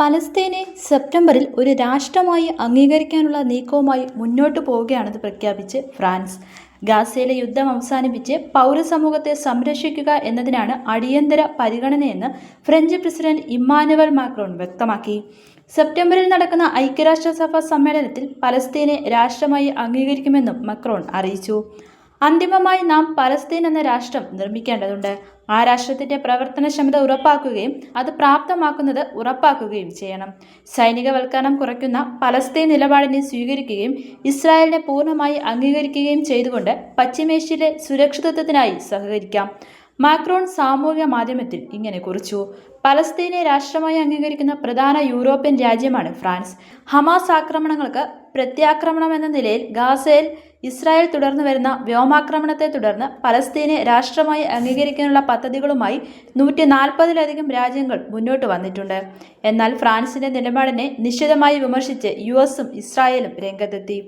പലസ്തീനെ സെപ്റ്റംബറിൽ ഒരു രാഷ്ട്രമായി അംഗീകരിക്കാനുള്ള നീക്കവുമായി മുന്നോട്ടു പോവുകയാണെന്ന് പ്രഖ്യാപിച്ച് ഫ്രാൻസ്. ഗാസയിലെ യുദ്ധം അവസാനിപ്പിച്ച് പൗരസമൂഹത്തെ സംരക്ഷിക്കുക എന്നതിനാണ് അടിയന്തര പരിഗണനയെന്ന് ഫ്രഞ്ച് പ്രസിഡന്റ് ഇമ്മാനുവൽ മാക്രോൺ വ്യക്തമാക്കി. സെപ്റ്റംബറിൽ നടക്കുന്ന ഐക്യരാഷ്ട്രസഭ സമ്മേളനത്തിൽ പലസ്തീനെ രാഷ്ട്രമായി അംഗീകരിക്കുമെന്നും മക്രോൺ അറിയിച്ചു. അന്തിമമായി നാം പലസ്തീൻ എന്ന രാഷ്ട്രം നിർമ്മിക്കേണ്ടതുണ്ട്. ആ രാഷ്ട്രത്തിന്റെ പ്രവർത്തനക്ഷമത ഉറപ്പാക്കുകയും അത് പ്രാപ്തമാക്കുന്നത് ഉറപ്പാക്കുകയും ചെയ്യണം. സൈനികവൽക്കരണം കുറയ്ക്കുന്ന പലസ്തീൻ നിലപാടിനെ സ്വീകരിക്കുകയും ഇസ്രായേലിനെ പൂർണമായി അംഗീകരിക്കുകയും ചെയ്തുകൊണ്ട് പശ്ചിമേഷ്യയിലെ സുരക്ഷിതത്വത്തിനായി സഹകരിക്കാം. മാക്രോൺ സാമൂഹിക മാധ്യമത്തിൽ ഇങ്ങനെ കുറിച്ചു. പലസ്തീനെ രാഷ്ട്രമായി അംഗീകരിക്കുന്ന പ്രധാന യൂറോപ്യൻ രാജ്യമാണ് ഫ്രാൻസ്. ഹമാസ് ആക്രമണങ്ങൾക്ക് പ്രത്യാക്രമണം എന്ന നിലയിൽ ഗാസയിൽ ഇസ്രായേൽ തുടർന്നു വരുന്ന വ്യോമാക്രമണത്തെ തുടർന്ന് പലസ്തീനെ രാഷ്ട്രമായി അംഗീകരിക്കാനുള്ള പദ്ധതികളുമായി നൂറ്റി നാൽപ്പതിലധികം രാജ്യങ്ങൾ മുന്നോട്ട് വന്നിട്ടുണ്ട്. എന്നാൽ ഫ്രാൻസിന്റെ നിലപാടിനെ നിശ്ചിതമായി വിമർശിച്ച് യു എസും ഇസ്രായേലും രംഗത്തെത്തി.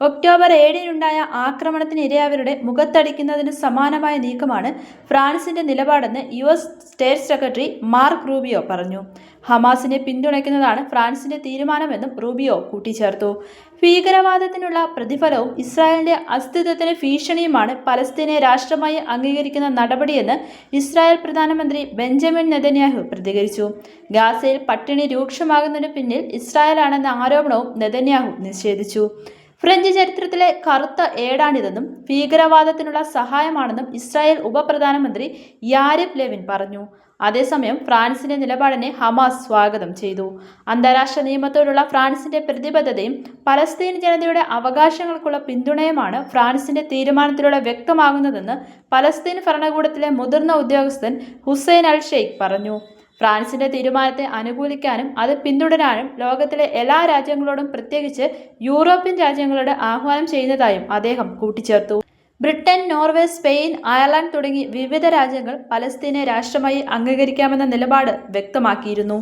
ഒക്ടോബർ ഏഴിനുണ്ടായ ആക്രമണത്തിന് ഇരയായവരുടെ മുഖത്തടിക്കുന്നതിന് സമാനമായ നീക്കമാണ് ഫ്രാൻസിന്റെ നിലപാടെന്ന് U S state secretary Mark Rubio പറഞ്ഞു. ഹമാസിനെ പിന്തുണയ്ക്കുന്നതാണ് ഫ്രാൻസിന്റെ തീരുമാനമെന്നും റൂബിയോ കൂട്ടിച്ചേർത്തു. ഭീകരവാദത്തിനുള്ള പ്രതിഫലവും ഇസ്രായേലിന്റെ അസ്തിത്വത്തിന് ഭീഷണിയുമാണ് പലസ്തീനെ രാഷ്ട്രമായി അംഗീകരിക്കുന്ന നടപടിയെന്ന് ഇസ്രായേൽ പ്രധാനമന്ത്രി ബെഞ്ചമിൻ നെതന്യാഹു പ്രതികരിച്ചു. ഗാസയിൽ പട്ടിണി രൂക്ഷമാകുന്നതിന് പിന്നിൽ ഇസ്രായേലാണെന്ന ആരോപണവും നെതന്യാഹു നിഷേധിച്ചു. ഫ്രഞ്ച് ചരിത്രത്തിലെ കറുത്ത ഏടാണിതെന്നും ഭീകരവാദത്തിനുള്ള സഹായമാണെന്നും ഇസ്രായേൽ ഉപപ്രധാനമന്ത്രി യാരിഫ് ലെവിൻ പറഞ്ഞു. അതേസമയം ഫ്രാൻസിന്റെ നിലപാടിനെ ഹമാസ് സ്വാഗതം ചെയ്തു. അന്താരാഷ്ട്ര നിയമത്തോടുള്ള ഫ്രാൻസിന്റെ പ്രതിബദ്ധതയും പലസ്തീൻ ജനതയുടെ അവകാശങ്ങൾക്കുള്ള പിന്തുണയുമാണ് ഫ്രാൻസിന്റെ തീരുമാനത്തിലൂടെ വ്യക്തമാകുന്നതെന്ന് പലസ്തീൻ ഭരണകൂടത്തിലെ മുതിർന്ന ഉദ്യോഗസ്ഥൻ ഹുസൈൻ അൽ ഷെയ്ഖ് പറഞ്ഞു. ഫ്രാൻസിന്റെ തീരുമാനത്തെ അനുകൂലിക്കാനും അത് പിന്തുടരാനും ലോകത്തിലെ എല്ലാ രാജ്യങ്ങളോടും പ്രത്യേകിച്ച് യൂറോപ്യൻ രാജ്യങ്ങളോട് ആഹ്വാനം ചെയ്യുന്നതായും അദ്ദേഹം കൂട്ടിച്ചേർത്തു. ബ്രിട്ടൻ നോർവേ സ്പെയിൻ അയർലൻഡ് തുടങ്ങി വിവിധ രാജ്യങ്ങൾ പലസ്തീനെ രാഷ്ട്രമായി അംഗീകരിക്കാമെന്ന നിലപാട് വ്യക്തമാക്കിയിരുന്നു.